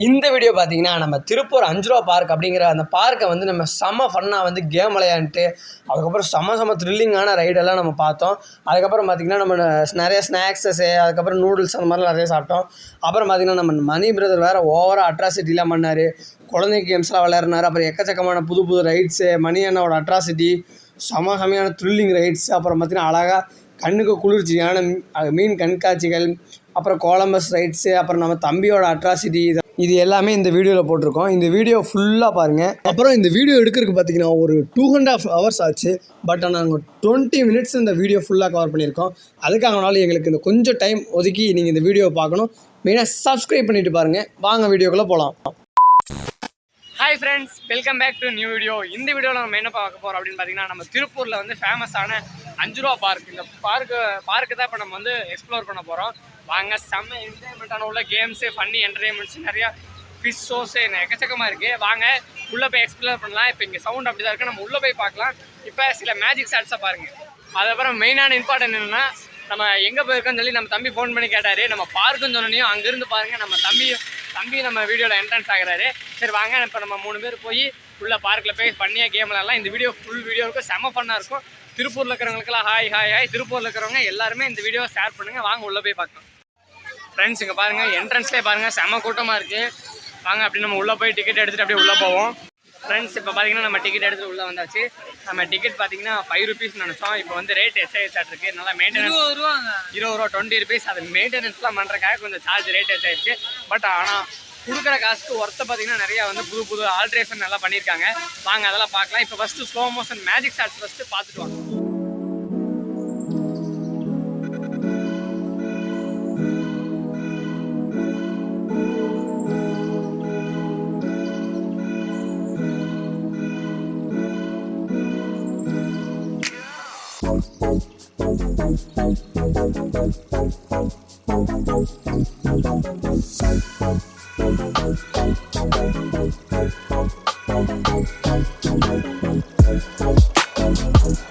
இந்த வீடியோ பார்த்தீங்கன்னா நம்ம திருப்பூர் அஞ்சு ரூபா பார்க் அப்படிங்கிற அந்த பார்க்கை வந்து நம்ம செம ஃபன்னாக வந்து கேம் விளையாண்டுட்டு அதுக்கப்புறம் செம செம த்ரில்லிங்கான ரைடெல்லாம் நம்ம பார்த்தோம். அதுக்கப்புறம் பார்த்திங்கன்னா நம்ம நிறைய ஸ்நாக்ஸஸ்ஸு அதுக்கப்புறம் நூடுல்ஸ் அந்த மாதிரிலாம் நிறைய சாப்பிட்டோம். அப்புறம் பார்த்திங்கன்னா நம்ம மணி பிரதர் வேறு ஓவராக அட்ராசிட்டிலாம் பண்ணார். குழந்தை கேம்ஸ்லாம் விளையாடுனாரு. அப்புறம் எக்கச்சக்கமான புது புது ரைட்ஸு மணி அண்ணாவோட அட்ராசிட்டி செம செமையான த்ரில்லிங் ரைட்ஸ் அப்புறம் பார்த்திங்கன்னா அழகாக கண்ணுக்கு குளிர்ச்சியான மீ- மீன் கண்காட்சிகள் அப்புறம் கோலம்பஸ் ரைட்ஸு அப்புறம் நம்ம தம்பியோட அட்ராசிட்டி இதை இது எல்லாமே இந்த வீடியோவில் போட்டிருக்கோம். இந்த வீடியோ ஃபுல்லாக பாருங்கள் அப்புறம் இந்த வீடியோ எடுக்கிறதுக்கு பார்த்தீங்கன்னா ஒரு டூ அண்ட் ஆஃப் ஹவர்ஸ் ஆச்சு. பட் ஆனால் நாங்கள் டுவெண்ட்டி மினிட்ஸ் இந்த வீடியோ ஃபுல்லாக கவர் பண்ணியிருக்கோம். அதுக்காகனாலும் எங்களுக்கு இந்த கொஞ்சம் டைம் ஒதுக்கி நீங்கள் இந்த வீடியோவை பார்க்கணும். மெயினாக சப்ஸ்கிரைப் பண்ணிவிட்டு பாருங்கள் வாங்க வீடியோக்குள்ளே போகலாம் hi friends welcome back to new video இந்த வீடியோவில் நம்ம என்ன பார்க்க போகிறோம் அப்படின்னு பார்த்தீங்கன்னா நம்ம திருப்பூரில் வந்து ஃபேமஸான அஞ்சு ரூபா பார்க் இந்த பார்க்கு பார்க்கு தான் இப்போ நம்ம வந்து எக்ஸ்ப்ளோர் பண்ண போகிறோம் வாங்க செம்ம என்டர்டைன்மெண்ட்டான உள்ள கேம்ஸு ஃபன்னி என்டர்டைன்மெண்ட்ஸ் நிறையா ஃபிஷ் ஷோஸு எக்கச்சக்கமாக இருக்குது வாங்க உள்ளே போய் எக்ஸ்ப்ளோர் பண்ணலாம். இப்போ இங்கே சவுண்ட் அப்படி தான் இருக்குது நம்ம உள்ளே போய் பார்க்கலாம். இப்போ சில மேஜிக் ஷாட்ஸை பாருங்கள் அதுக்கப்புறம் மெயினான இம்பார்ட்டன்ட் என்னென்னா நம்ம எங்கே போயிருக்கோன்னு சொல்லி நம்ம தம்பி ஃபோன் பண்ணி கேட்டார். நம்ம பார்க்குன்னு சொன்னோனையும் அங்கேருந்து பாருங்கள் நம்ம தம்பி தம்பி நம்ம வீடியோவில் என்ட்ரன்ஸ் ஆகிறாரு. சரி வாங்க. இப்போ நம்ம மூணு பேர் போய் உள்ளே பார்க்கில் போய் ஃபன்னியாக கேம் விளாட்லாம் இந்த வீடியோ ஃபுல் வீடியோ இருக்கும் செம ஃபன்னாக இருக்கும். திருப்பூரில் இருக்கிறவங்களுக்குலாம் ஹாய் ஹாய் ஹாய் திருப்பூரில் இருக்கிறவங்க எல்லாருமே இந்த வீடியோவை ஷேர் பண்ணுங்கள் வாங்க உள்ளே போய் பார்க்கலாம். ஃப்ரெண்ட்ஸ் இங்கே பாருங்கள் என்ட்ரன்ஸ்லேயே பாருங்கள் செம கூட்டமாக இருக்குது வாங்க அப்படி நம்ம உள்ளே போய் டிக்கெட் எடுத்துகிட்டு அப்படியே உள்ளே போவோம். ஃப்ரெண்ட்ஸ் இப்போ பார்த்தீங்கன்னா நம்ம டிக்கெட் எடுத்துட்டு உள்ளே வந்தாச்சு. நம்ம டிக்கெட் பார்த்தீங்கன்னா ஃபைவ் ருபீஸ் நினச்சோம். இப்போ வந்து ரேட் எஸ்ஐஎஸ் இருக்கு. நல்லா மெயின்டெனன்ஸ் இருபது ரூபா டுவெண்ட்டி ருபீஸ் அது மெயின்டெனன்ஸ்லாம் பண்ணுறக்காக கொஞ்சம் சார்ஜ் ரேட் ஆயிடுச்சு பட் ஆனால் கொடுக்குற காசுக்கு ஒர்த்தை பார்த்தீங்கன்னா நிறையா வந்து புது புது ஆல்ட்ரேஷன் நல்லா பண்ணியிருக்காங்க. வாங்க அதெல்லாம் பார்க்கலாம். இப்போ first slow motion magic shots first பார்த்துட்டு வாங்க. பாருங்க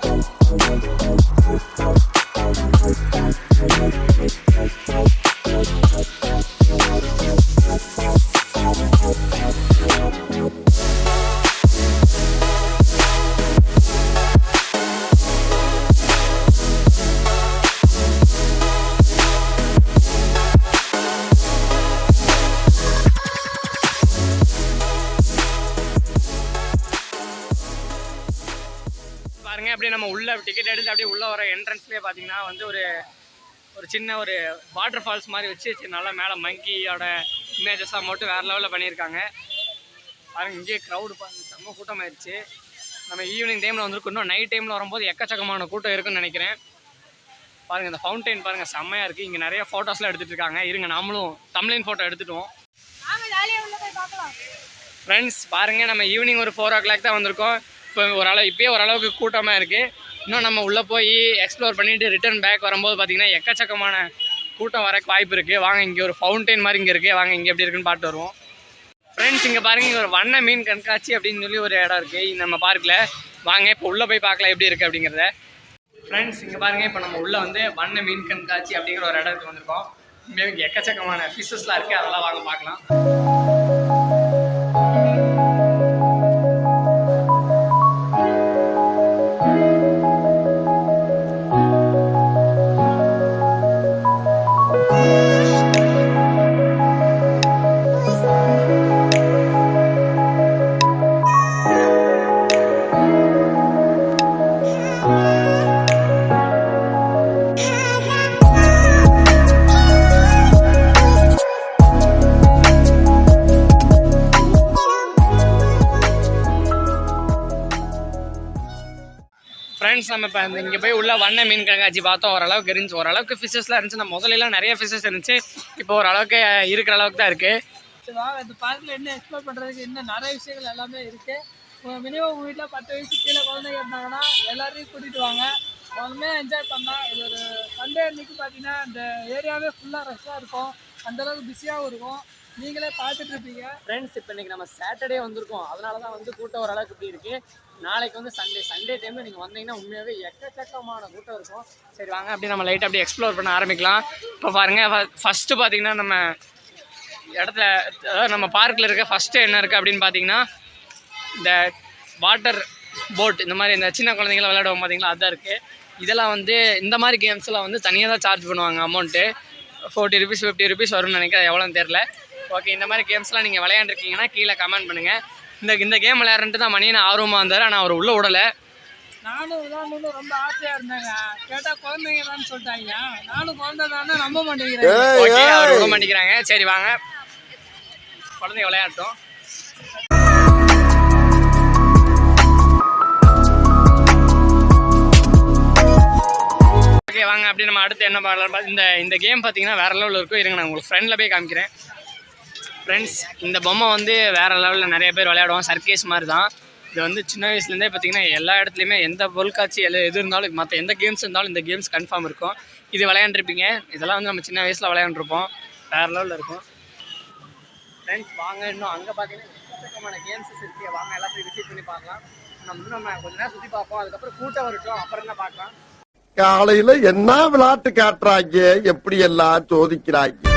பார்த்தீங்கன்னா வந்து ஒரு ஒரு சின்ன ஒரு வாட்டர் ஃபால்ஸ் மாதிரி வச்சு நல்லா மேலே மங்கியோட இமேஜஸ்லாம் மட்டும் வேறு லெவலில் பண்ணியிருக்காங்க. பாருங்க இங்கேயே க்ரௌடு பாருங்க செம்ம கூட்டமாயிருச்சு நம்ம ஈவினிங் டைமில் வந்திருக்கோம். இன்னும் நைட் டைமில் வரும்போது எக்கச்சக்கமான கூட்டம் இருக்குன்னு நினைக்கிறேன். பாருங்க இந்த ஃபவுண்டைன் பாருங்க செம்மையாக இருக்குது இங்கே நிறைய ஃபோட்டோஸ்லாம் எடுத்துகிட்டு இருக்காங்க. இருங்க நாமளும் தமிழின் ஃபோட்டோ எடுத்துட்டோம் ஃப்ரெண்ட்ஸ் பாருங்க நம்ம ஈவினிங் ஒரு ஃபோர் ஓ கிளாக் தான் வந்திருக்கோம். இப்போ ஓரளவு இப்போயே ஓரளவுக்கு கூட்டமாக இருக்குது இன்னும் நம்ம உள்ளே போய் எக்ஸ்ப்ளோர் பண்ணிவிட்டு ரிட்டர்ன் பேக் வரும்போது பார்த்தீங்கன்னா எக்கச்சக்கமான கூட்டம் வரக்கு வாய்ப்பு இருக்குது வாங்க இங்கே ஒரு ஃபவுண்டைன் மாதிரி இங்கே இருக்குது வாங்க இங்கே எப்படி இருக்குன்னு பார்த்து வருவோம். ஃப்ரெண்ட்ஸ் இங்கே பாருங்கள் இங்கே ஒரு வண்ண மீன் கண்காட்சி அப்படின்னு சொல்லி ஒரு இடம் இருக்குது நம்ம பார்க்கில் வாங்க இப்போ உள்ளே போய் பார்க்கலாம் எப்படி இருக்குது அப்படிங்கிறத. ஃப்ரெண்ட்ஸ் இங்கே பாருங்கள் இப்போ நம்ம உள்ளே வந்து வண்ண மீன் கண்காட்சி அப்படிங்கிற ஒரு இடத்துக்கு வந்திருக்கோம். மேலும் இங்கே எக்கச்சக்கமான ஃபிஷஸ்லாம் இருக்குது அதெல்லாம் வாங்க பார்க்கலாம். அந்த இங்கே போய் உள்ள வண்ண மீன் கண்காட்சி பார்த்தோம். ஓரளவுக்கு இருந்துச்சு. ஓரளவுக்கு ஃபிஷஸ்லாம் இருந்துச்சு. நம்ம முதல்லலாம் நிறைய ஃபிஷஸ் இருந்துச்சு. இப்போ ஓரளவுக்கு இருக்கிற அளவுக்கு தான் இருக்குது இந்த பார்க்கில் என்ன எக்ஸ்ப்ளோர் பண்ணுறதுக்கு இன்னும் நிறைய விஷயங்கள் எல்லாமே இருக்குது மினிமம் உங்கள் வீட்டில் பத்து வயசு கீழே குழந்தைங்க இருந்தாங்கன்னா எல்லாரையும் கூட்டிகிட்டு வாங்க. அவங்களுமே என்ஜாய் பண்ணலாம். இது ஒரு சண்டே அன்னைக்கு பார்த்தீங்கன்னா இந்த ஏரியாவே ஃபுல்லாக ரஷ்ஷாக இருக்கும். அந்தளவுக்கு பிஸியாகவும் இருக்கும். நீங்களே பார்த்துட்டு இருப்பீங்க. ஃப்ரெண்ட்ஸ் இப்போ இன்னைக்கு நம்ம சாட்டர்டே வந்திருக்கோம். அதனால தான் வந்து கூட்டம் ஓரளவுக்கு இப்படி இருக்கு. நாளைக்கு வந்து சண்டே சண்டே டைமில் நீங்கள் வந்தீங்கன்னா உண்மையாகவே எக்கச்சக்கமான கூட்டம் இருக்கும். சரி வாங்க அப்படியே நம்ம லைட்டாக அப்படியே எக்ஸ்ப்ளோர் பண்ண ஆரம்பிக்கலாம். இப்போ பாருங்கள் ஃபஸ்ட்டு பார்த்தீங்கன்னா நம்ம இடத்துல அதாவது நம்ம பார்க்கில் இருக்க ஃபஸ்ட்டு என்ன இருக்குது அப்படின்னு பார்த்தீங்கன்னா இந்த வாட்டர் போட் இந்த மாதிரி இந்த சின்ன குழந்தைங்களாம் விளையாடுவோம் பார்த்தீங்களா அதுதான் இருக்குது இதெல்லாம் வந்து இந்த மாதிரி கேம்ஸ்லாம் வந்து தனியாக தான் சார்ஜ் பண்ணுவாங்க amount forty rupees fifty rupees வரும்னு நினைக்கிறேன். எவ்வளோன்னு தெரில ஓகே இந்த மாதிரி கேம்ஸ்லாம் நீங்கள் விளையாண்டுருக்கீங்கன்னா கீழே கமெண்ட் பண்ணுங்கள் இந்த இந்த கேம் விளையாடுறன்ட்டு தான் மணியன் ஆர்வமாக இருந்தார் ஆனால் அவர் உள்ள விடலை நானும் விளையாடணும்னு ரொம்ப ஆசையா இருந்தாங்க. கேட்டா குழந்தைங்க தான் சொல்லிட்டாங்க. நானும் குழந்தை தானே நம்ப மாட்டேங்கிறேன். ஓகே அவர் விட மாட்டேங்கிறாங்க. சரி வாங்க. குழந்தைங்க விளையாட்டும் ஓகே வாங்க அப்படி நம்ம அடுத்து என்ன பார்க்கலாம்? இந்த இந்த கேம் பார்த்தீங்கன்னா வேற லெவலில் இருக்கும். இருங்க நான் உங்களுக்கு ஃப்ரெண்டில் போய் காமிக்கிறேன். ஃப்ரெண்ட்ஸ் இந்த பொம்மை வந்து வேறு லெவலில் நிறைய பேர் விளையாடுவோம் சர்க்கேஸ் மாதிரி தான். இது வந்து சின்ன வயசுலேருந்தே பார்த்தீங்கன்னா எல்லா இடத்துலையுமே எந்த பொருட்காட்சி எல்லாம் எது இருந்தாலும் மற்ற எந்த கேம்ஸ் இருந்தாலும் இந்த கேம்ஸ் கன்ஃபார்ம் இருக்கும். இது விளையாண்டுருப்பீங்க. இதெல்லாம் வந்து நம்ம சின்ன வயசில் விளையாண்டுருப்போம். வேறு லெவலில் இருக்கும். ஃப்ரெண்ட்ஸ் வாங்க இன்னும் அங்கே பார்த்தீங்கன்னா எக்கச்சக்கமான கேம்ஸஸ் இருக்குது வாங்க எல்லாத்தையும் விசிட் பண்ணி பார்க்கலாம். நம்ம நம்ம கொஞ்ச நேரம் சுற்றி பார்ப்போம். அதுக்கப்புறம் கூட்டம் வரட்டும். அப்புறம் தான் பார்க்கலாம்? காலையில என்ன விளையாட்டு காட்டுறாங்க? எப்படி எல்லாம் சோதிக்கிறாங்க?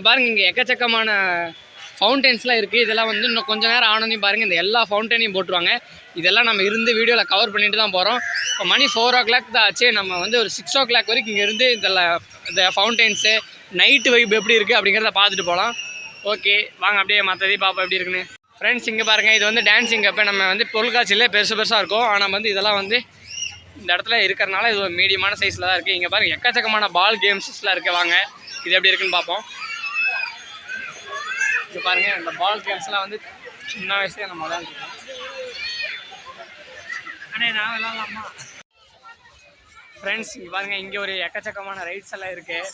இங்கே பாருங்கள் இங்கே எக்கச்சக்கமான ஃபவுண்டெயின்ஸ்லாம் இருக்குது இதெல்லாம் வந்து இன்னும் கொஞ்சம் நேரம் ஆனதையும் பாருங்கள் இந்த எல்லா ஃபவுண்டனையும் போட்டுருவாங்க. இதெல்லாம் நம்ம இருந்து வீடியோவில் கவர் பண்ணிட்டு தான் போகிறோம் இப்போ மணி ஃபோர் ஓ கிளாக் தான் ஆச்சு. நம்ம வந்து ஒரு சிக்ஸ் ஓ கிளாக் வரைக்கும் இங்கே இருந்து இந்த இந்த ஃபவுண்டெயின்ஸு நைட்டு வைப் எப்படி இருக்குது அப்படிங்கிறத பார்த்துட்டு போகலாம் ஓகே வாங்க அப்படியே மற்றதே பார்ப்போம் எப்படி இருக்குன்னு. ஃப்ரெண்ட்ஸ் இங்கே பாருங்கள் இது வந்து டான்ஸிங் அப்போ நம்ம வந்து பொருட்காட்சியில் பெருசு பெருசாக இருக்கும். ஆனால் வந்து இதெல்லாம் வந்து இந்த இடத்துல இருக்கிறனால இது ஒரு மீடியமான சைஸில் தான் இருக்குது இங்கே பாருங்கள் எக்கச்சக்கமான பால் கேம்ஸஸ்லாம் இருக்குது வாங்க இது எப்படி இருக்குன்னு பார்ப்போம். இது பாருங்கள் இந்த பால் கேம்ஸ்லாம் வந்து சின்ன வயசுல நம்ம விளையாண்டுருக்கோம். அண்ணே நான் விளாட்லாமா ஃப்ரெண்ட்ஸ் இங்கே பாருங்கள் இங்கே ஒரு எக்கச்சக்கமான ரைட்ஸ் எல்லாம் இருக்குது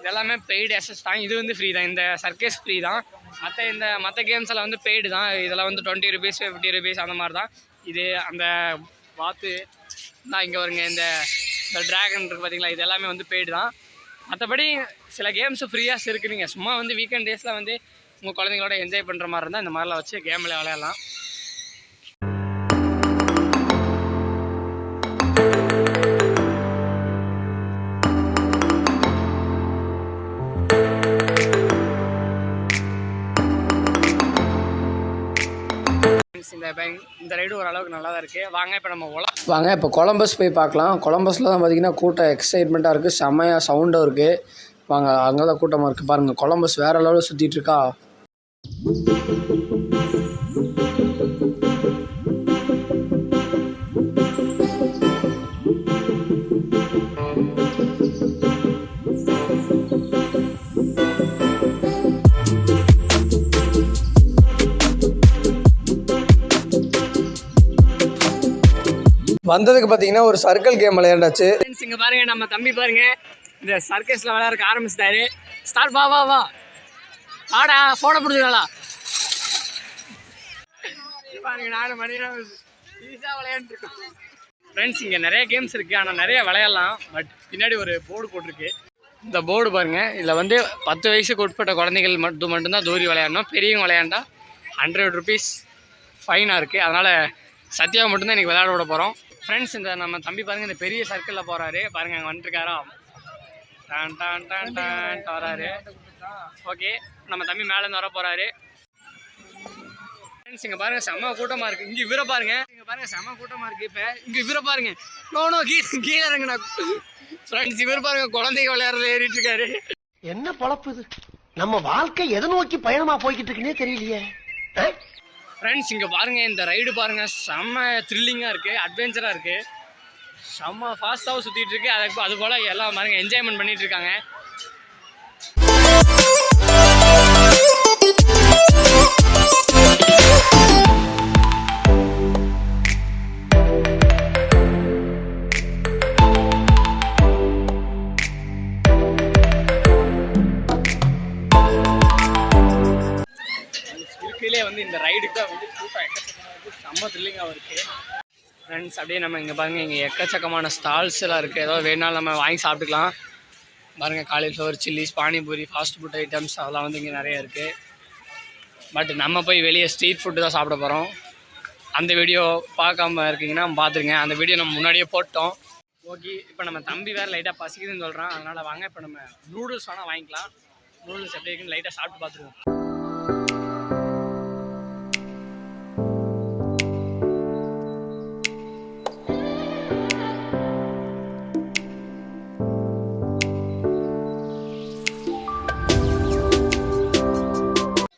இதெல்லாமே பெய்டு அசஸ் தான். இது வந்து ஃப்ரீ தான். இந்த சர்க்கேஸ் ஃப்ரீ தான். மற்ற இந்த மற்ற கேம்ஸ் எல்லாம் வந்து பெய்டு தான். இதெல்லாம் வந்து டுவெண்ட்டி ருபீஸ் ஃபிஃப்டி ருபீஸ் அந்த மாதிரி தான். இது அந்த வாத்து தான் இங்கே வருங்க இந்த இந்த ட்ராகன் இருக்குது பார்த்தீங்களா இது எல்லாமே வந்து பெய்டு தான். மற்றபடி சில கேம்ஸ் ஃப்ரீயாக இருக்குது நீங்கள் சும்மா வந்து வீக்கெண்ட் டேஸில் வந்து உங்கள் குழந்தைங்களோட என்ஜாய் பண்ணுற மாதிரி இருந்தால் இந்த மாதிரிலாம் வச்சு கேமில் விளையாடலாம். இந்த இந்த ரைடு ஓரளவுக்கு நல்லா தான் இருக்குது வாங்க இப்போ நம்ம உல வாங்க இப்போ கொலம்பஸ் போய் பார்க்கலாம். கொலம்பஸில் தான் பார்த்தீங்கன்னா கூட்டம் எக்ஸைட்மெண்ட்டாக இருக்குது செம்மையாக சவுண்டும் இருக்குது வாங்க அங்கே தான் கூட்டமாக இருக்குது பாருங்கள் கொலம்பஸ் வேறு லெவலில் சுற்றிட்டு வந்ததுக்கு பார்த்தீங்கன்னா ஒரு சர்க்கிள் கேம் விளையாண்டாச்சு. ஃப்ரெண்ட்ஸ் இங்கே பாருங்க நம்ம தம்பி பாருங்க. இந்த சர்க்கஸில் விளையாட ஆரம்பிச்சிட்டாரு. ஸ்டார் வா வா வா. வாடா ஃபோனை பிடிச்சிக்கலாம் பாருங்க நாலு மணி நேரம் ஈஸியாக விளையாண்டுருக்கோம். ஃப்ரெண்ட்ஸ் இங்கே நிறைய கேம்ஸ் இருக்குது ஆனால் நிறைய விளையாடலாம். பட் பின்னாடி ஒரு போர்டு போட்டிருக்கு. இந்த போர்டு பாருங்கள் இதில் வந்து பத்து வயசுக்கு உட்பட்ட குழந்தைகள் மட்டும் மட்டும்தான் தூரி விளையாடணும். பெரியவங்க விளையாண்டா ஹண்ட்ரட் ருபீஸ் ஃபைனாக இருக்குது அதனால் சத்யாவை மட்டும்தான் இன்றைக்கி விளையாட விட போகிறோம் ஃப்ரெண்ட்ஸ் இந்த நம்ம தம்பி பாருங்க இந்த பெரிய சர்க்கிளில் போகிறாரு பாருங்க அங்கே வந்துட்டுருக்காரா டான் டான் டான் டான் வராரு. ஓகே நம்ம தம்பி மேலேருந்து வர போகிறாரு ஃப்ரெண்ட்ஸ் இங்கே பாருங்க செம்ம கூட்டமாக இருக்குது இங்கே இவரை பாருங்க. இங்கே பாருங்க செம்ம கூட்டமாக இருக்குது இப்போ. இங்கே இவரை பாருங்க. நோ நோ கீழே கீழே இறங்குண்ணா ஃப்ரெண்ட்ஸ் இவர் பாருங்க குழந்தைங்க விளையாடுறது ஏறிட்டு இருக்காரு. என்ன பொழப்பு இது? நம்ம வாழ்க்கை எதை நோக்கி பயணமா போய்கிட்டு இருக்குன்னே தெரியலையே? ஃப்ரெண்ட்ஸ் இங்கே பாருங்கள் இந்த ரைடு பாருங்கள் செம்ம த்ரில்லிங்காக இருக்குது அட்வென்ச்சராக இருக்குது செம்ம ஃபாஸ்ட்டாகவும் சுற்றிட்டு இருக்கு. அதுக்கு அது போல் எல்லாம் பாருங்கள் என்ஜாய்மெண்ட் பண்ணிகிட்டு இருக்காங்க. வந்து இந்த ரைடுக்கு தான் வந்து கூட்டம் எக்கச்சக்கமாக செம்ம த்ரில்லிங்காக இருக்குது ஃப்ரெண்ட்ஸ் அப்படியே நம்ம இங்கே பாருங்கள் இங்கே எக்கச்சக்கமான ஸ்டால்ஸ் எல்லாம் இருக்குது ஏதோ வேணாலும் நம்ம வாங்கி சாப்பிட்டுக்கலாம். பாருங்கள் cauliflower chillies panipuri fast food items அதெல்லாம் வந்து இங்கே நிறைய இருக்குது பட் நம்ம போய் வெளியே ஸ்ட்ரீட் ஃபுட்டு தான் சாப்பிட போகிறோம் அந்த வீடியோ பார்க்காம இருக்கீங்கன்னா பார்த்துருங்க அந்த வீடியோ நம்ம முன்னாடியே போட்டோம். ஓகே இப்போ நம்ம தம்பி வேறு லைட்டாக பசிக்குதுன்னு சொல்கிறான் அதனால் வாங்க இப்போ நம்ம நூடுல்ஸ் வேணால் வாங்கிக்கலாம். நூடுல்ஸ் எப்படி இருக்குன்னு லைட்டாக சாப்பிட்டு பார்த்துருவோம்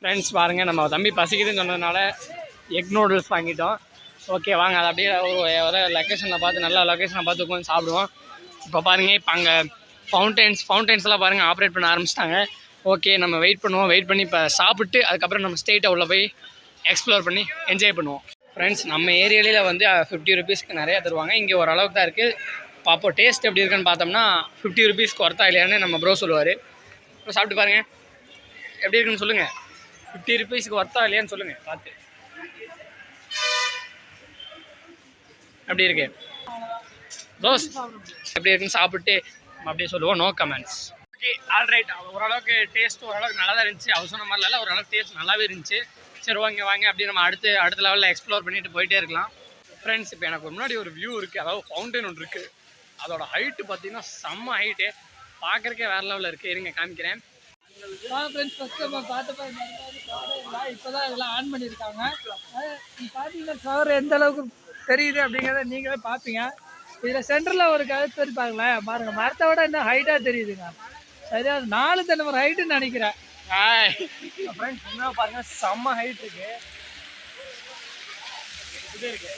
ஃப்ரெண்ட்ஸ் பாருங்கள் நம்ம தம்பி பசிக்குதுன்னு சொன்னதுனால எக் நூடுல்ஸ் வாங்கிட்டோம். ஓகே வாங்க அதை அப்படியே ஒரு லொக்கேஷனில் பார்த்து நல்ல லொக்கேஷனை பார்த்து உட்காந்து சாப்பிடுவோம். இப்போ பாருங்கள் இப்போ அங்கே ஃபவுண்டைன்ஸ் ஃபவுண்டைன்ஸ்லாம் பாருங்கள் ஆப்ரேட் பண்ண ஆரம்பிச்சிட்டாங்க. ஓகே நம்ம வெயிட் பண்ணுவோம் வெயிட் பண்ணி இப்போ சாப்பிட்டு அதுக்கப்புறம் நம்ம ஸ்டேட்டை உள்ளே போய் எக்ஸ்ப்ளோர் பண்ணி என்ஜாய் பண்ணுவோம். ஃப்ரெண்ட்ஸ் நம்ம ஏரியாவில் வந்து ஃபிஃப்டி ருபீஸ்க்கு நிறையா தருவாங்க. இங்கே ஓரளவுக்கு தான் இருக்குது பார்ப்போம் டேஸ்ட் எப்படி இருக்குன்னு பார்த்தோம்னா ஃபிஃப்டி ருபீஸ்க்கு ஒர்த்தா இல்லையான்னு நம்ம ப்ரோ சொல்லுவார். இப்போ சாப்பிட்டு பாருங்கள் எப்படி இருக்குன்னு சொல்லுங்கள் ஃபிஃப்டி ருபீஸ்க்கு ஒர்த்தா இல்லையான்னு சொல்லுங்கள் பார்த்து. அப்படி இருக்கு? தோஸ் எப்படி இருக்குன்னு சாப்பிட்டு நம்ம அப்படியே சொல்லுவோம் நோ கமெண்ட்ஸ் ஓகே ஆல்ரைட் ஓரளவுக்கு டேஸ்ட் ஓரளவுக்கு நல்லா தான் இருந்துச்சு. அவர் சொன்ன மாதிரிலாம் ஓரளவுக்கு டேஸ்ட் நல்லாவே இருந்துச்சு. சரி வாங்க வாங்க அப்படியே நம்ம அடுத்து அடுத்த லெவலில் எக்ஸ்ப்ளோர் பண்ணிட்டு போயிட்டே இருக்கலாம். ஃப்ரெண்ட்ஸ் இப்போ எனக்கு முன்னாடி ஒரு வியூ இருக்குது அதாவது ஃபவுண்டைன் ஒன்று இருக்குது அதோட ஹைட்டு பார்த்தீங்கன்னா செம்ம ஹைட்டு பார்க்குறக்கே வேறு லெவலில் இருக்குது இருங்க காமிக்கிறேன். ஃப்ரெண்ட்ஸ் ஃபஸ்ட் நம்ம பார்த்தப்ப இந்த மாதிரி crowd இல்லை இப்போ தான் இதெல்லாம் ஆன் பண்ணியிருக்காங்க பார்த்தீங்கன்னா ஃப்ளவர் எந்த அளவுக்கு தெரியுது அப்படிங்கிறத நீங்களே பார்ப்பீங்க இதில் சென்டரில் ஒரு கழுத்து இருப்பாங்களேன் பாருங்க மரத்தை விட இன்னும் ஹைட்டாக தெரியுதுங்க. சரியா நாலு தலைமுறை ஹைட்டுன்னு நினைக்கிறேன். பாருங்க செம்ம ஹைட் இருக்கு. இது இருக்கு.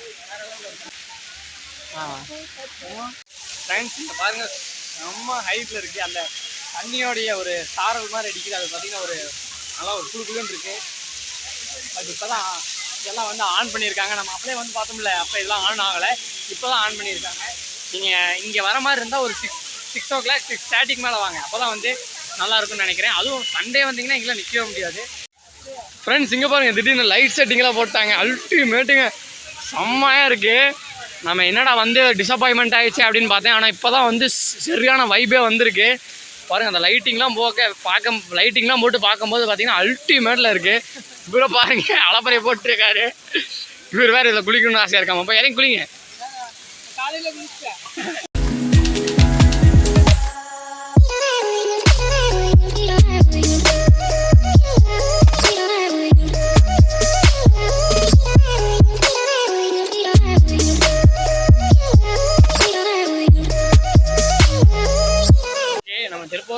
பாருங்க செம்ம ஹைட்ல இருக்கு. அந்த தண்ணியோடைய ஒரு சாரல் மாதிரி அடிக்குது. அது பார்த்தீங்கன்னா ஒரு நல்லா ஒரு குழு இருக்குது இருக்கு. அது இப்போதான் இதெல்லாம் வந்து ஆன் பண்ணியிருக்காங்க. நம்ம அப்படியே வந்து பார்த்தோம்ல அப்போ இதெல்லாம் ஆன் ஆகலை. இப்போ தான் ஆன் பண்ணியிருக்காங்க. நீங்கள் இங்கே வர மாதிரி இருந்தால் ஒரு six six o'clock six தேர்ட்டிக்கு மேலே வாங்க. அப்போ தான் வந்து நல்லா இருக்கும்னு நினைக்கிறேன். அதுவும் சண்டே வந்தீங்கன்னா எங்களால் நிற்கவே முடியாது. ஃப்ரெண்ட்ஸ் இங்கே பாருங்க திடீர்னு லைட் செட்டிங்லாம் போட்டாங்க. அல்டிமேட்டுங்க செம்மையாக இருக்குது நம்ம என்னடா வந்து டிசப்பாயின்மெண்ட் ஆகிடுச்சு அப்படின்னு பார்த்தேன். ஆனால் இப்போ தான் வந்து சரியான வைபே வந்திருக்கு. பாருங்க அந்த லைட்டிங்லாம் போக்க பார்க்க லைட்டிங்லாம் போட்டு பார்க்கும்போது பார்த்தீங்கன்னா அல்டிமேட்டில் இருக்குது இவரை பாருங்க அலப்பறையை போட்டிருக்காரு. இவர் வேறு இதில் குளிக்கணும்னு ஆசையாக இருக்காம அப்போ இறங்கி குளிங்க.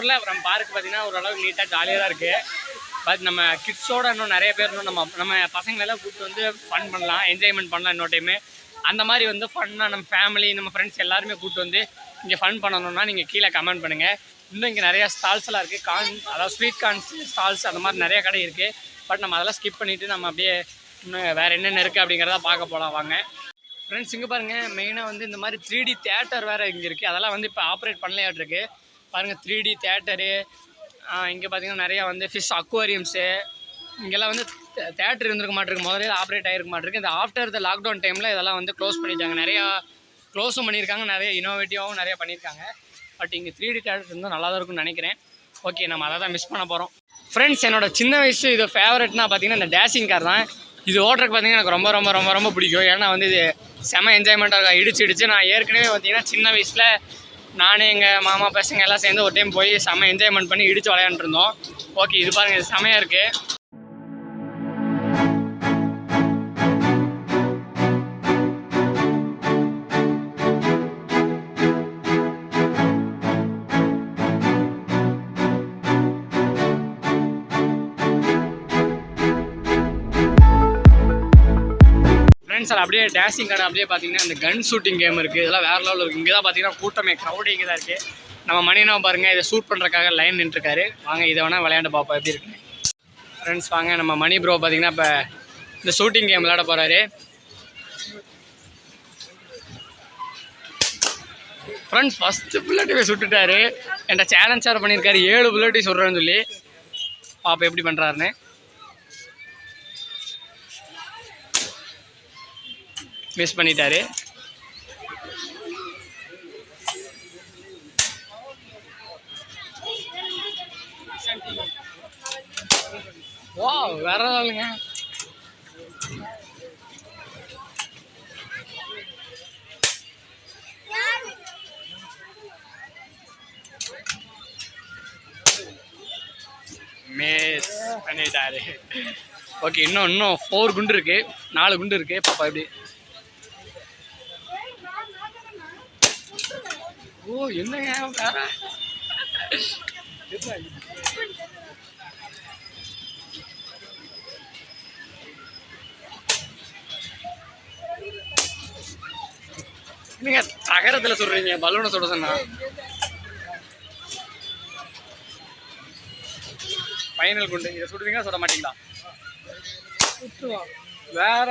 நம்ம அப்புறம் பார்க் பார்த்தீங்கன்னா ஓரளவுக்கு நீட்டாக ஜாலியாக தான் இருக்குது பட் நம்ம கிட்ஸோட இன்னும் நிறைய பேர் இன்னும் நம்ம நம்ம பசங்களெல்லாம் கூப்பிட்டு வந்து ஃபன் பண்ணலாம் என்ஜாய்மெண்ட் பண்ணலாம் இன்னொரு டைமு அந்த மாதிரி வந்து ஃபன்னாக நம்ம ஃபேமிலி நம்ம ஃப்ரெண்ட்ஸ் எல்லாருமே கூப்பிட்டு வந்து இங்கே ஃபன் பண்ணணும்னா நீங்கள் கீழே கமெண்ட் பண்ணுங்கள் இன்னும் இங்கே நிறையா ஸ்டால்ஸ் எல்லாம் இருக்குது கார்ன் அதாவது ஸ்வீட் கார்ன்ஸ் ஸ்டால்ஸ் அந்த மாதிரி நிறைய கடை இருக்குது பட் நம்ம அதெல்லாம் ஸ்கிப் பண்ணிவிட்டு நம்ம அப்படியே இன்னும் வேறு என்னென்ன இருக்குது அப்படிங்கிறத பார்க்க போகலாம் வாங்க. ஃப்ரெண்ட்ஸ் இங்கே பாருங்கள் மெயினாக வந்து இந்த மாதிரி த்ரீ டி தேட்டர் வேறு இங்கே இருக்குது அதெல்லாம் வந்து இப்போ ஆப்ரேட் பண்ணலையாட்ருக்கு பாருங்கள் த்ரீ டி தேட்டரு இங்கே பார்த்தீங்கன்னா நிறையா வந்து ஃபிஷ் அக்வாரியம்ஸு இங்கெல்லாம் வந்து தேட்டர் இருந்திருக்க மாட்டிருக்கு. முதல்ல ஆப்ரேட் ஆகிருக்க மாட்டிருக்கு. இந்த ஆஃப்டர் த லாக்டவுன் டைமில் இதெல்லாம் வந்து க்ளோஸ் பண்ணிட்டாங்க. நிறையா க்ளோஸும் பண்ணியிருக்காங்க. நிறைய இனோவேட்டிவாகவும் நிறைய பண்ணியிருக்காங்க. பட் இங்கே த்ரீ டி தேட்டர் இருந்தால் நல்லா தான் இருக்கும்னு நினைக்கிறேன். ஓகே நம்ம அதை தான் மிஸ் பண்ண போகிறோம் ஃப்ரெண்ட்ஸ் என்னோடய சின்ன வயசு இது ஃபேவரட்னா பார்த்தீங்கன்னா இந்த டேசிங் கார் தான். இது ஓட்டுறதுக்கு பார்த்தீங்கன்னா எனக்கு ரொம்ப ரொம்ப ரொம்ப ரொம்ப பிடிக்கும். ஏன்னா வந்து இது செம என்ஜாய்மெண்ட்டாக இருக்கும். இடிச்சு இடிச்சு நான் ஏற்கனவே பார்த்தீங்கன்னா சின்ன வயசில் நானும் எங்கள் மாமா பசங்க எல்லாம் சேர்ந்து ஒரு டைம் போய் செம என்ஜாய்மெண்ட் பண்ணி இடித்து விளையாண்டுருந்தோம் ஓகே இது பாருங்கள் இது செமையாக இருக்குது சார் அப்படியே டேஷிங் கடை அப்படியே பார்த்தீங்கன்னா இந்த கன் ஷூட்டிங் கேம் இருக்குது இதெல்லாம் வேறு லெவலில் இருக்குது இங்கே தான் பார்த்தீங்கன்னா கூட்டமே க்ரௌடு இங்கே தான் இருக்குது நம்ம மணினா பாருங்கள் இதை ஷூட் பண்ணுறக்காக லைன் நின்றுருக்காரு. வாங்க இதை வேணால் விளையாண்டு பார்ப்போம் எப்படி இருக்கு ஃப்ரெண்ட்ஸ் வாங்க நம்ம மணி ப்ரோ பார்த்தீங்கன்னா இப்போ இந்த ஷூட்டிங் கேம் விளையாட போகிறாரு ஃப்ரெண்ட்ஸ் ஃபஸ்ட்டு புல்லட்டிவே சுட்டுட்டாரு. என்கிட்ட சேலஞ்சாக பண்ணியிருக்காரு ஏழு புல்லட்டி சுடுறேன்னு சொல்லி. பாப்பா எப்படி பண்ணுறாருன்னு மிஸ் பண்ணிட்டாரு. வா வேற ஆளுங்க. மிஸ் பண்ணிட்டாரு. ஓகே இன்னும் இன்னும் ஃபோர் குண்டு இருக்கு. நாலு குண்டு இருக்கு. பாப்பா எப்படி? ஓ என்னங்க வேற நீங்க தகரத்துல சொல்றீங்க பலூனை சுட சொன்னா. ஃபைனல் குண்டு இதை சுடுவீங்களா சுட மாட்டீங்களா? வேற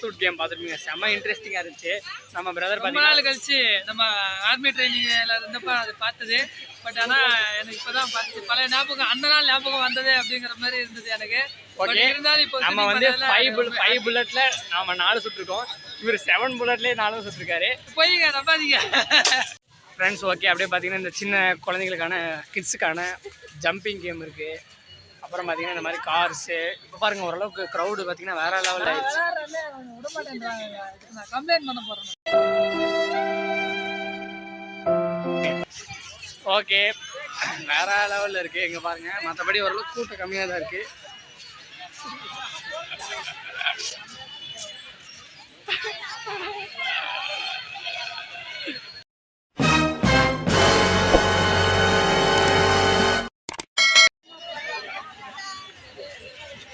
ஷூட் கேம் பார்த்துருப்பீங்க. செம்ம இன்ட்ரெஸ்டிங்காக இருந்துச்சு. நம்ம பிரதர் ரொம்ப நாள் கழிச்சு நம்ம ஆர்மி ட்ரைனிங்ல இருந்தப்ப அது பார்த்தது. பட் ஆனா எனக்கு இப்பதான் பார்த்து பழைய ஞாபகம் அந்த நாள் ஞாபகம் வந்தது அப்படிங்கிற மாதிரி இருந்தது எனக்கு. ஓகே இப்போ நம்ம வந்து ஃபைவ் புல் ஃபைவ் புல்லட்ல நாம நாலு சுட்டிருக்கோம். இவர் செவன் புல்லட்லேயே நாலும் சுட்டிருக்காரு. போய்ங்க நம்பாதீங்க. ஃப்ரெண்ட்ஸ் ஓகே அப்படியே பார்த்தீங்கன்னா இந்த சின்ன குழந்தைங்களுக்கான கிட்ஸுக்கான ஜம்பிங் கேம் இருக்கு. அப்புறம் பார்த்தீங்கன்னா இந்த மாதிரி கார்ஸு இப்போ பாருங்க ஓரளவுக்கு க்ரௌடு பார்த்தீங்கன்னா வேற லெவலில் ஆயிடுச்சு. கம்ப்ளைண்ட் பண்ண ஓகே வேற லெவலில் இருக்கு. இங்கே பாருங்க மற்றபடி ஓரளவுக்கு கூட்டம் கம்மியாக தான் இருக்கு.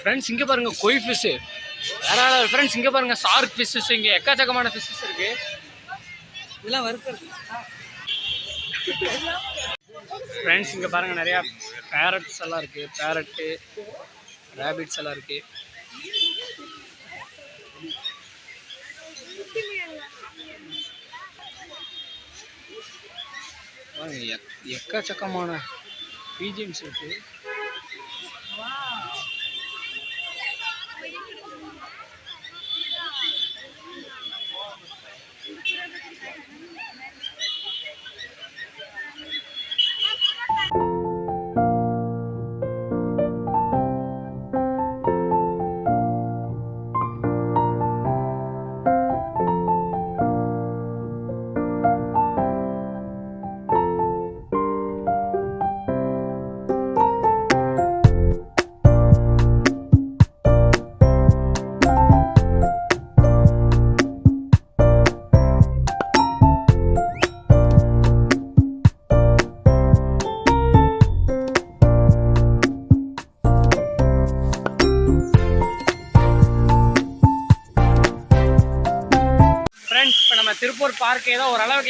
ஃப்ரெண்ட்ஸ் இங்கே பாருங்கள் கொய் ஃபிஷ்ஷு வேற ஃப்ரெண்ட்ஸ் இங்கே பாருங்கள் சார்க் ஃபிஷ்ஷஸ் இங்கே எக்கச்சக்கமான ஃபிஷ்ஷஸ் இருக்குது இதெல்லாம் வறுக்கிறது. ஃப்ரெண்ட்ஸ் இங்கே பாருங்கள் நிறையா பேரட்ஸ் எல்லாம் இருக்குது பேரட்டு ரேபிட்ஸ் எல்லாம் இருக்குது எக்கச்சக்கமான பிஜிஎம்ஸ் இருக்குது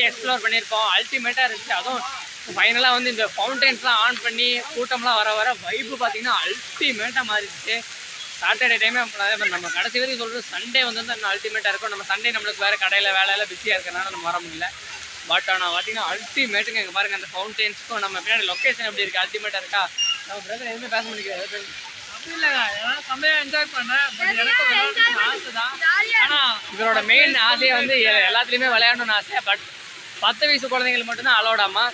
எக்ஸ்ப்ளோர் பண்ணியிருக்கோம் அல்டிமேட்டாக இருந்துச்சு. அதுவும் ஃபைனலாக வந்து இந்த ஃபவுண்டெயின்ஸ்லாம் ஆன் பண்ணி கூட்டம்லாம் வர வர வைப்பு பார்த்தீங்கன்னா அல்டிமேட்டாக மாறிடுச்சு. சாட்டர்டே டைமே அதே மாதிரி நம்ம கடைசி வரைக்கும் சொல்கிறது சண்டே வந்து தான் அல்டிமேட்டாக இருக்கும். நம்ம சண்டே நம்மளுக்கு வேறு கடையில் வேலையெல்லாம் பிஸியாக இருக்கிறனால நம்ம வர முடியல. பட் ஆனால் பார்த்தீங்கன்னா அல்டிமேட்டுங்க இங்கே பாருங்கள் அந்த ஃபவுண்டெயின்ஸ்க்கும் நம்ம பின்னாடி லொக்கேஷன் எப்படி இருக்குது அல்டிமேட்டாக இருக்கா? நம்ம பிரதர் எதுவுமே பேச முடியாது அப்படி இல்லைங்க நான் செம்மையா என்ஜாய் பண்ணேன். பட் எனக்கு விளையாடுறதுக்கு ஆசை தான். ஆனா இவரோட மெயின் ஆசையை வந்து எல்லாத்துலேயுமே விளையாடணும்னு ஆசை. பட் பத்து வயசு குழந்தைங்களுக்கு மட்டும்தான் அலோடாமா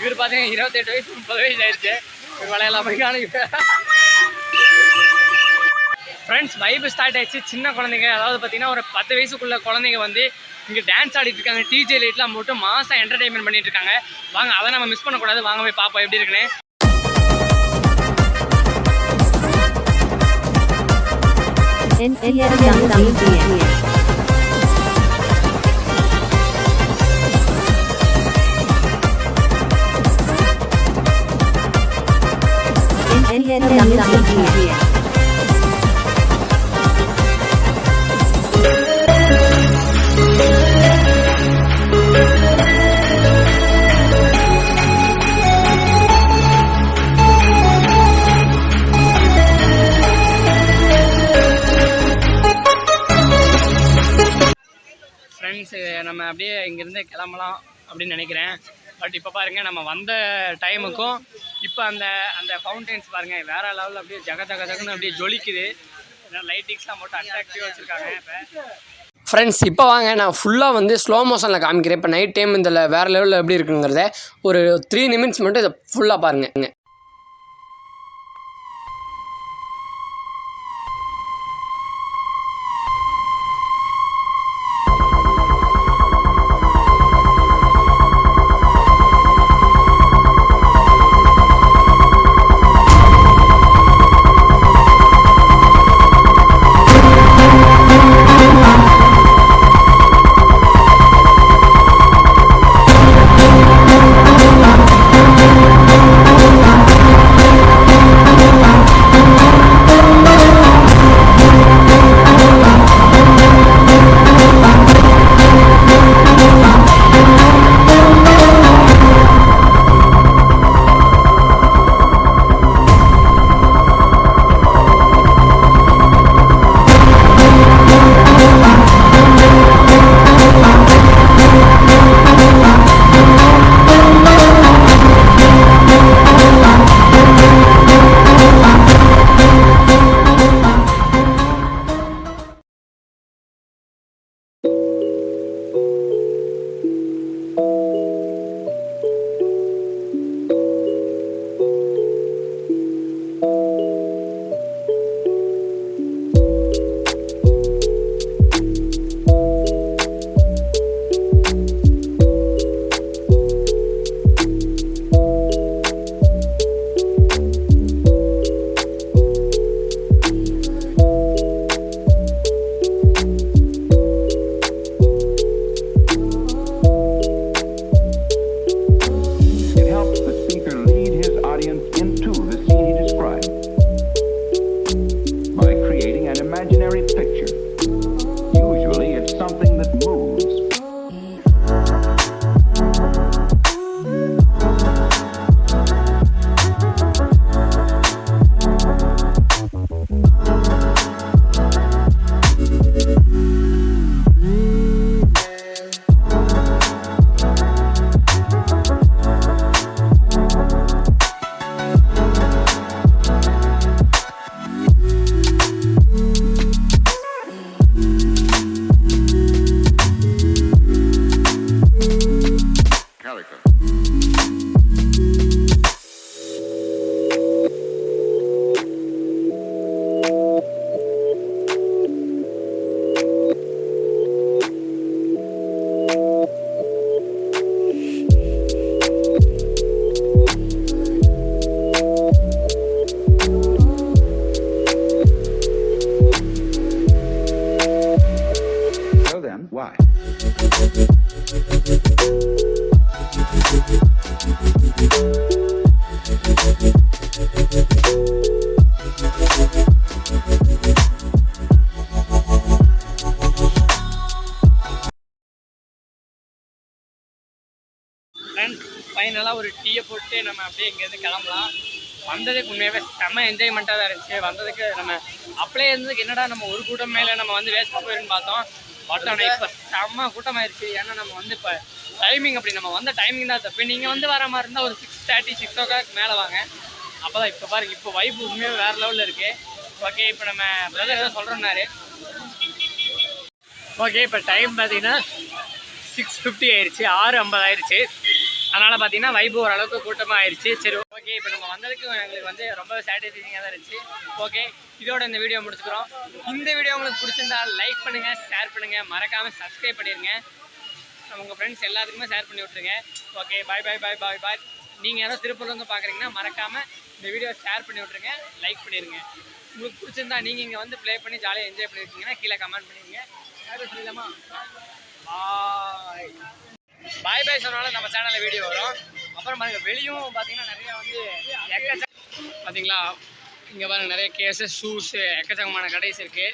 இவர் பார்த்தீங்கன்னா இருபத்தெட்டு வயசு முப்பது வயசு ஆயிடுச்சு. இவர் விளையாடலாம் ஃப்ரெண்ட்ஸ் வைப் ஸ்டார்ட் ஆயிடுச்சு. சின்ன குழந்தைங்க அதாவது பார்த்தீங்கன்னா ஒரு பத்து வயசுக்குள்ள குழந்தைங்க வந்து இங்கே டான்ஸ் ஆடிட்டு இருக்காங்க. டிஜே லைட்லாம் போட்டு மாதம் என்டர்டைன்மெண்ட் பண்ணிட்டு இருக்காங்க. வாங்க அதை நம்ம மிஸ் பண்ணக்கூடாது. வாங்க போய் பார்ப்போம் எப்படி இருக்குன்னு. NCSWDN. Friends, nama abdi, inggris deh, kelam malah abdi nenek keren. But இப்போ பாருங்கள் நம்ம வந்த டைமுக்கும் இப்போ அந்த அந்த ஃபவுண்டைன்ஸ் பாருங்கள் வேறு லெவலில் அப்படியே ஜக ஜக ஜகன்னு அப்படியே ஜொலிக்குது. லைட்டிங்ஸ்லாம் போட்டு அட்ராக்டிவாக வச்சுருக்காங்க இப்போ. ஃப்ரெண்ட்ஸ் இப்போ வாங்க நான் ஃபுல்லாக வந்து ஸ்லோ மோஷனில் காமிக்கிறேன். இப்போ நைட் டைம் இதில் வேறு லெவலில் எப்படி இருக்குங்கிறத ஒரு த்ரீ நிமிட்ஸ் மட்டும் இதை ஃபுல்லாக பாருங்கள் ஃப்ரெண்ட்ஸ் ஃபைனலாக ஒரு டீயை போட்டு நம்ம அப்படியே இங்கேருந்து கிளம்பலாம். வந்ததுக்கு உண்மையாகவே செம்ம என்ஜாய்மெண்ட்டாக தான் இருந்துச்சு. வந்ததுக்கு நம்ம அப்படியே இருந்ததுக்கு என்னடா நம்ம ஒரு கூட்டம் மேலே நம்ம வந்து வேஸ்ட் போயிருன்னு பார்த்தோம். பட் ஆனால் இப்போ செம்ம கூட்டமாயிருச்சு. ஏன்னா நம்ம வந்து இப்போ டைமிங் அப்படி நம்ம வந்த டைமிங் தான். தப்பு நீங்கள் வந்து வர மாதிரி இருந்தால் ஒரு six thirty six o'clock மேலே வாங்க. அப்போ தான் இப்போ பாருங்க இப்போ வைப் உண்மையாக வேறு லெவலில் இருக்குது ஓகே இப்போ நம்ம பிரதர் ஏதோ சொல்கிறோம்னாரு ஓகே இப்போ டைம் பார்த்தீங்கன்னா சிக்ஸ் ஃபிஃப்டி ஆயிடுச்சு ஆறு ஐம்பது ஆயிடுச்சு அதனால் பார்த்தீங்கன்னா வைப்பு ஓரளவுக்கு கூட்டமாக ஆயிடுச்சு சரி ஓகே இப்போ நம்ம வந்ததுக்கு எங்களுக்கு வந்து ரொம்ப சாட்டிஸ்ஃபைங்காக தான் இருந்துச்சு. ஓகே இதோட இந்த வீடியோ முடிச்சுக்கிறோம். இந்த வீடியோ உங்களுக்கு பிடிச்சிருந்தா லைக் பண்ணுங்கள் ஷேர் பண்ணுங்கள் மறக்காமல் சப்ஸ்கிரைப் பண்ணிடுங்க உங்கள் ஃப்ரெண்ட்ஸ் எல்லாத்துக்குமே ஷேர் பண்ணி விட்ருங்க ஓகே பாய் பாய் பாய் பாய் பாய் நீங்கள் யாரோ திருப்பூர்லேருந்து பார்க்குறீங்கன்னா மறக்காமல் இந்த வீடியோ ஷேர் பண்ணி விட்ருங்க லைக் பண்ணிடுங்க உங்களுக்கு பிடிச்சிருந்தா நீங்கள் இங்கே வந்து ப்ளே பண்ணி ஜாலியாக என்ஜாய் பண்ணியிருக்கீங்கன்னா கீழே கமெண்ட் பண்ணிடுங்க யாரும் சொல்லலாமா பாய் பாய் பாய் சொன்னாலும் நம்ம சேனலில் வீடியோ வரும். அப்புறம் பாருங்க வெளியும் பார்த்தீங்கன்னா நிறைய வந்து எக்கச்சக்க பார்த்தீங்களா இங்கே பாருங்க நிறைய கேஸு ஷூஸு எக்கச்சக்கமான கடைஸ் இருக்குது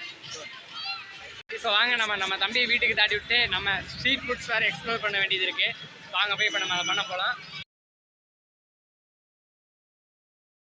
இப்போ வாங்க நம்ம நம்ம தம்பி வீட்டுக்கு தாட்டி விட்டு நம்ம ஸ்ட்ரீட் ஃபுட்ஸ் வேறு எக்ஸ்ப்ளோர் பண்ண வேண்டியது இருக்குது வாங்க போய் இப்போ நம்ம அதை பண்ண போகலாம்